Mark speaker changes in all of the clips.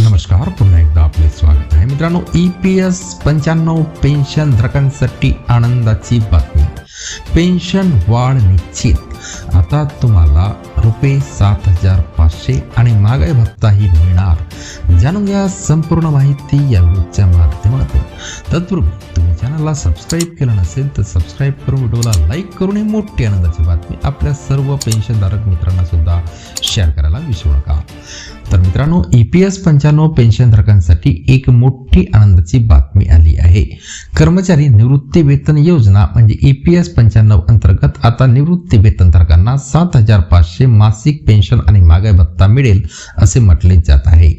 Speaker 1: नमस्कार पुन्हा एकदा आपले स्वागत आहे. मित्रांनो ई पी एस पंच्याण्णव पेन्शन धारकांसाठी आनंदाची बातमी. पेन्शन वाढ निश्चित. आता तुम्हाला रुपये सात हजार पाचशे आणि महागाई भत्ताही मिळणार. जाणून घ्या संपूर्ण माहिती या व्हिडिओच्या माध्यमातून. तत्पूर्वी तुम्ही चॅनलला सबस्क्राईब केलं नसेल तर सबस्क्राईब करून व्हिडिओला लाईक करून ही मोठी आनंदाची बातमी आपल्या सर्व पेन्शनधारक मित्रांना सुद्धा शेअर करायला विसरू नका. तर मित्रांनो ई पी एस पंच्याण्णव पेन्शनधारकांसाठी एक मोठी आनंदाची बातमी आली आहे. कर्मचारी निवृत्ती वेतन योजना म्हणजे ई पी एस पंच्याण्णव अंतर्गत आता निवृत्ती वेतनधारकांना सात हजार पाचशे मासिक पेन्शन आणि महागाई भत्ता मिळेल असे म्हटले जात आहे.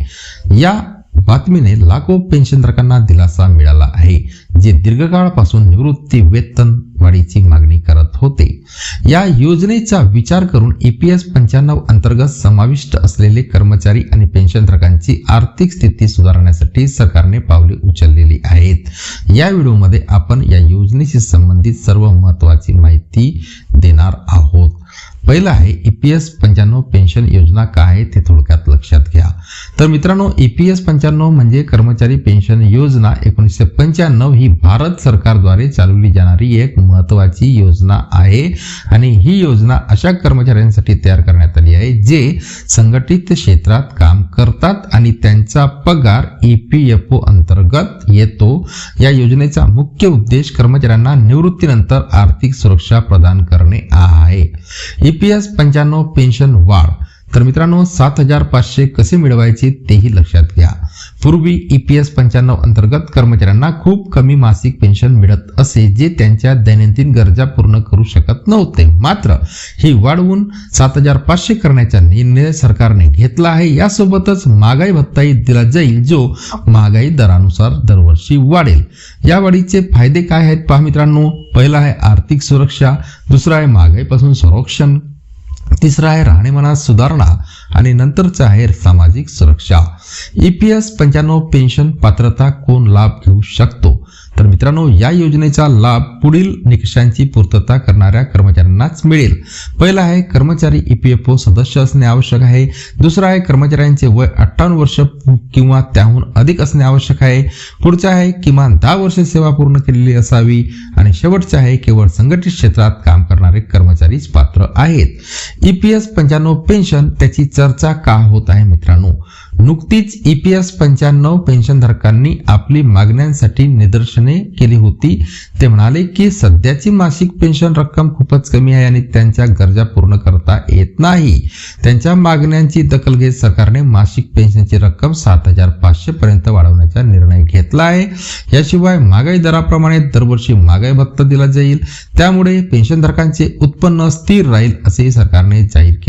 Speaker 1: या बातमीने लाखो पेन्शनधारकांना दिलासा मिळाला आहे जे दीर्घकाळापासून निवृत्ती वेतन वाढीची मागणी करत होते. या योजनेचा विचार करून ई पी एस पंच्याण्णव अंतर्गत समाविष्ट असलेले कर्मचारी आणि पेन्शनधारकांची आर्थिक स्थिती सुधारण्यासाठी सरकारने पावले उचललेली आहेत. या व्हिडिओमध्ये आपण या योजनेशी संबंधित सर्व महत्त्वाची माहिती देणार आहोत. पहिलं आहे ई पी एस पंच्याण्णव पेन्शन योजना काय आहे ते थोडक्यात लक्षात घ्या. तर मित्रांनो ई पी एस पंच्याण्णव म्हणजे कर्मचारी पेन्शन योजना एकोणीसशे पंच्याण्णव ही भारत सरकारद्वारे चालवली जाणारी एक महत्त्वाची योजना आहे. आणि ही योजना अशा कर्मचाऱ्यांसाठी तयार करण्यात आली आहे जे संघटित क्षेत्रात काम करतात आणि त्यांचा पगार ई पी एफ ओ अंतर्गत येतो. या योजनेचा मुख्य उद्देश कर्मचाऱ्यांना निवृत्तीनंतर आर्थिक सुरक्षा प्रदान करणे आहे. ई पी एस पंच्याण्णव पेन्शन वाढ. तर मित्रांनो सात हजार पाचशे कसे मिळवायचे तेही लक्षात घ्या. पूर्वी ई पी एस पंच्याण्णव अंतर्गत कर्मचाऱ्यांना खूप कमी मासिक पेन्शन मिळत असे जे त्यांच्या दैनंदिन गरजा पूर्ण करू शकत नव्हते. मात्र ही वाढवून सात हजार पाचशे करण्याचा निर्णय सरकारने घेतला आहे. यासोबतच महागाई भत्ताही दिला जाईल जो महागाई दरानुसार दरवर्षी वाढेल. या वाढीचे फायदे काय आहेत? पहा मित्रांनो पहिला आहे आर्थिक सुरक्षा दुसरा आहे महागाईपासून संरक्षण. तिसरा आहे राहणीमानात सुधारणा आणि नंतरचं आहे सामाजिक सुरक्षा. ई पी एस पंच्याण्णव पेन्शन पात्रता कोण लाभ घेऊ शकतो? तर मित्रांनो या योजनेचा लाभ पुढील निकषांची पूर्तता करणाऱ्या कर्मचाऱ्यांनाच मिळेल. पहिला आहे कर्मचारी ई पी एफ ओ सदस्य असणे आवश्यक आहे. दुसरा आहे कर्मचाऱ्यांचे वय अठ्ठावन्न वर्ष किंवा त्याहून अधिक असणे आवश्यक आहे. पुढचा आहे किमान दहा वर्ष सेवा पूर्ण केलेली असावी. आणि शेवटचे आहे केवळ संघटित क्षेत्रात काम करणारे कर्मचारीच पात्र आहेत. ई पी एस पंच्याण्णव पेन्शन त्याची चर्चा का होत आहे मित्रांनो? नुकतीच ई पी एस पंच्याण्णव पेन्शनधारकांनी आपली मागण्यांसाठी निदर्शने केली होती. ते म्हणाले की सध्याची मासिक पेन्शन रक्कम खूपच कमी आहे आणि त्यांच्या गरजा पूर्ण करता येत नाही. त्यांच्या मागण्यांची दखल घेत सरकारने मासिक पेन्शनची रक्कम सात हजार पाचशे पर्यंत वाढवण्याचा निर्णय घेतला आहे याशिवाय महागाई दराप्रमाणे दरवर्षी महागाई भत्ता दिला जाईल. त्यामुळे पेन्शनधारकांचे उत्पन्न स्थिर राहील असेही सरकारने जाहीर केले.